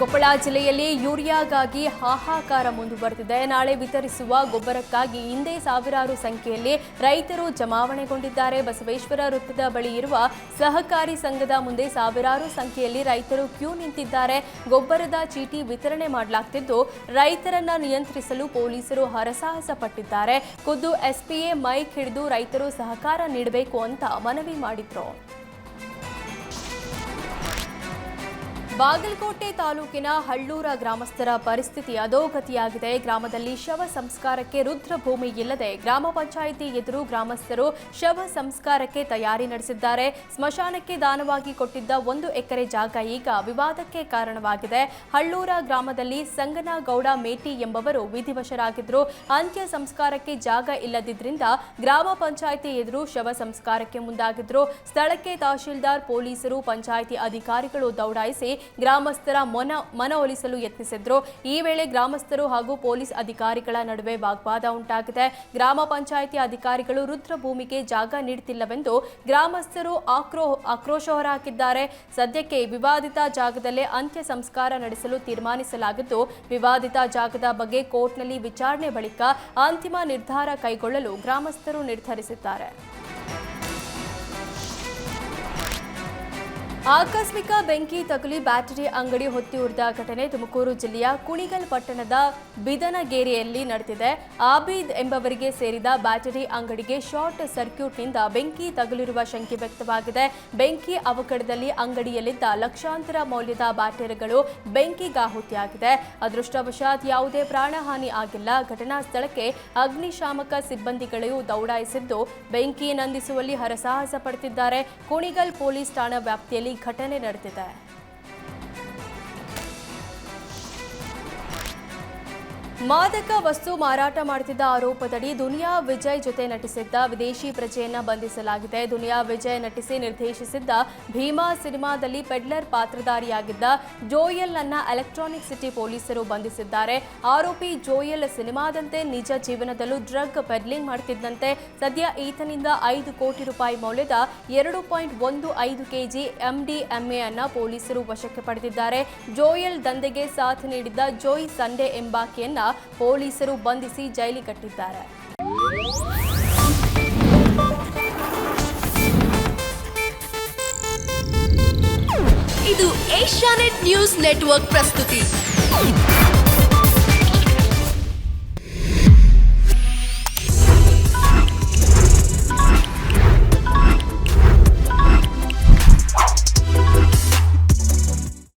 ಕೊಪ್ಪಳ ಜಿಲ್ಲೆಯಲ್ಲಿ ಯೂರಿಯಾಗಾಗಿ ಹಾಹಾಕಾರ ಮುಂದುವರೆದಿದೆ. ನಾಳೆ ವಿತರಿಸುವ ಗೊಬ್ಬರಕ್ಕಾಗಿ ಹಿಂದೆ ಸಾವಿರಾರು ಸಂಖ್ಯೆಯಲ್ಲಿ ರೈತರು ಜಮಾವಣೆಗೊಂಡಿದ್ದಾರೆ. ಬಸವೇಶ್ವರ ವೃತ್ತದ ಬಳಿ ಇರುವ ಸಹಕಾರಿ ಸಂಘದ ಮುಂದೆ ಸಾವಿರಾರು ಸಂಖ್ಯೆಯಲ್ಲಿ ರೈತರು ಕ್ಯೂ ನಿಂತಿದ್ದಾರೆ. ಗೊಬ್ಬರದ ಚೀಟಿ ವಿತರಣೆ ಮಾಡಲಾಗ್ತಿದ್ದು, ರೈತರನ್ನ ನಿಯಂತ್ರಿಸಲು ಪೊಲೀಸರು ಹರಸಾಹಸ ಪಟ್ಟಿದ್ದಾರೆ ಖುದ್ದು ಎಸ್ಪಿಎ ಮೈಕ್ ಹಿಡಿದು ರೈತರು ಸಹಕಾರ ನೀಡಬೇಕು ಅಂತ ಮನವಿ ಮಾಡಿದ್ರು. ಬಾಗಲಕೋಟೆ ತಾಲೂಕಿನ ಹಳ್ಳೂರ ಗ್ರಾಮಸ್ಥರ ಪರಿಸ್ಥಿತಿ ಅಧೋಗತಿಯಾಗಿದೆ. ಗ್ರಾಮದಲ್ಲಿ ಶವ ಸಂಸ್ಕಾರಕ್ಕೆ ರುದ್ರಭೂಮಿ ಇಲ್ಲದೆ ಗ್ರಾಮ ಪಂಚಾಯಿತಿ ಎದುರು ಗ್ರಾಮಸ್ಥರು ಶವ ಸಂಸ್ಕಾರಕ್ಕೆ ತಯಾರಿ ನಡೆಸಿದ್ದಾರೆ. ಸ್ಮಶಾನಕ್ಕೆ ದಾನವಾಗಿ ಕೊಟ್ಟಿದ್ದ ಒಂದು ಎಕರೆ ಜಾಗ ಈಗ ವಿವಾದಕ್ಕೆ ಕಾರಣವಾಗಿದೆ. ಹಳ್ಳೂರ ಗ್ರಾಮದಲ್ಲಿ ಸಂಗನಗೌಡ ಮೇಟಿ ಎಂಬವರು ವಿಧಿವಶರಾಗಿದ್ದರು. ಅಂತ್ಯ ಸಂಸ್ಕಾರಕ್ಕೆ ಜಾಗ ಇಲ್ಲದಿದ್ದರಿಂದ ಗ್ರಾಮ ಪಂಚಾಯಿತಿ ಎದುರು ಶವ ಸಂಸ್ಕಾರಕ್ಕೆ ಮುಂದಾಗಿದ್ರು ಸ್ಥಳಕ್ಕೆ ತಹಶೀಲ್ದಾರ್, ಪೊಲೀಸರು, ಪಂಚಾಯಿತಿ ಅಧಿಕಾರಿಗಳು ದೌಡಾಯಿಸಿ ಗ್ರಾಮಸ್ಥರ ಮನ ಮನವೊಲಿಸಲು ಯತ್ನಿಸಿದ್ರು. ಈ ವೇಳೆ ಗ್ರಾಮಸ್ಥರು ಹಾಗೂ ಪೊಲೀಸ್ ಅಧಿಕಾರಿಗಳ ನಡುವೆ ವಾಗ್ವಾದ ಉಂಟಾಗಿದೆ. ಗ್ರಾಮ ಪಂಚಾಯಿತಿ ಅಧಿಕಾರಿಗಳು ರುದ್ರಭೂಮಿಗೆ ಜಾಗ ನೀಡುತ್ತಿಲ್ಲವೆಂದು ಗ್ರಾಮಸ್ಥರು ಆಕ್ರೋ ಆಕ್ರೋಶ ಹೊರಹಾಕಿದ್ದಾರೆ. ಸದ್ಯಕ್ಕೆ ವಿವಾದಿತ ಜಾಗದಲ್ಲೇ ಅಂತ್ಯ ಸಂಸ್ಕಾರ ನಡೆಸಲು ತೀರ್ಮಾನಿಸಲಾಗಿದ್ದು, ವಿವಾದಿತ ಜಾಗದ ಬಗ್ಗೆ ಕೋರ್ಟ್ನಲ್ಲಿ ವಿಚಾರಣೆ ಬಳಿಕ ಅಂತಿಮ ನಿರ್ಧಾರ ಕೈಗೊಳ್ಳಲು ಗ್ರಾಮಸ್ಥರು ನಿರ್ಧರಿಸಿದ್ದಾರೆ. ಆಕಸ್ಮಿಕ ಬೆಂಕಿ ತಗುಲಿ ಬ್ಯಾಟರಿ ಅಂಗಡಿ ಹೊತ್ತಿ ಉರಿದ ಘಟನೆ ತುಮಕೂರು ಜಿಲ್ಲೆಯ ಕುಣಿಗಲ್ ಪಟ್ಟಣದ ಬಿದನಗೇರಿಯಲ್ಲಿ ನಡೆದಿದೆ. ಆಬೀದ್ ಎಂಬವರಿಗೆ ಸೇರಿದ ಬ್ಯಾಟರಿ ಅಂಗಡಿಗೆ ಶಾರ್ಟ್ ಸರ್ಕ್ಯೂಟ್ನಿಂದ ಬೆಂಕಿ ತಗುಲಿರುವ ಶಂಕೆ ವ್ಯಕ್ತವಾಗಿದೆ. ಬೆಂಕಿ ಅವಘಡದಲ್ಲಿ ಅಂಗಡಿಯಲ್ಲಿದ್ದ ಲಕ್ಷಾಂತರ ಮೌಲ್ಯದ ಬ್ಯಾಟರಿಗಳು ಬೆಂಕಿಗಾಹುತಿಯಾಗಿದೆ ಅದೃಷ್ಟವಶಾತ್ ಯಾವುದೇ ಪ್ರಾಣಹಾನಿ ಆಗಿಲ್ಲ. ಘಟನಾ ಸ್ಥಳಕ್ಕೆ ಅಗ್ನಿಶಾಮಕ ಸಿಬ್ಬಂದಿಗಳು ದೌಡಾಯಿಸಿದ್ದು, ಬೆಂಕಿ ನಂದಿಸುವಲ್ಲಿ ಹರಸಾಹಸ ಪಡುತ್ತಿದ್ದಾರೆ. ಕುಣಿಗಲ್ ಪೊಲೀಸ್ ಠಾಣಾ ವ್ಯಾಪ್ತಿಯಲ್ಲಿ ಘಟನೆ ನಡೆದಿದೆ ಮಾದಕ ವಸ್ತು ಮಾರಾಟ ಮಾಡುತ್ತಿದ್ದ ಆರೋಪದಡಿ ದುನಿಯಾ ವಿಜಯ್ ಜೊತೆ ನಟಿಸಿದ್ದ ವಿದೇಶಿ ಪ್ರಜೆಯನ್ನ ಬಂಧಿಸಲಾಗಿದೆ. ದುನಿಯಾ ವಿಜಯ್ ನಟಿಸಿ ನಿರ್ದೇಶಿಸಿದ್ದ ಭೀಮಾ ಸಿನಿಮಾದಲ್ಲಿ ಪೆಡ್ಲರ್ ಪಾತ್ರಧಾರಿಯಾಗಿದ್ದ ಜೋಯಲ್ ಅನ್ನ ಎಲೆಕ್ಟ್ರಾನಿಕ್ ಸಿಟಿ ಪೊಲೀಸರು ಬಂಧಿಸಿದ್ದಾರೆ. ಆರೋಪಿ ಜೋಯಲ್ ಸಿನಿಮಾದಂತೆ ನಿಜ ಜೀವನದಲ್ಲೂ ಡ್ರಗ್ ಪೆಡ್ಲಿಂಗ್ ಮಾಡುತ್ತಿದ್ದಂತೆ ಸದ್ಯ ಈತನಿಂದ ಐದು ಕೋಟಿ ರೂಪಾಯಿ ಮೌಲ್ಯದ ಎರಡು ಪಾಯಿಂಟ್ ಒಂದು ಐದು ಕೆಜಿ ಎಂಡಿಎಂಎ ಅನ್ನ ಪೊಲೀಸರು ವಶಕ್ಕೆ ಪಡೆದಿದ್ದಾರೆ. ಜೋಯಲ್ ದಂಧೆಗೆ ಸಾಥ್ ನೀಡಿದ್ದ ಜೋಯ್ ಸಂಡೆ ಎಂಬಾಕೆಯನ್ನ ಪೊಲೀಸರು ಬಂಧಿಸಿ ಜೈಲಿಗಟ್ಟಿದ್ದಾರೆ ಇದು ಏಷ್ಯಾನೆಟ್ ನ್ಯೂಸ್ ನೆಟ್ವರ್ಕ್ ಪ್ರಸ್ತುತಿ.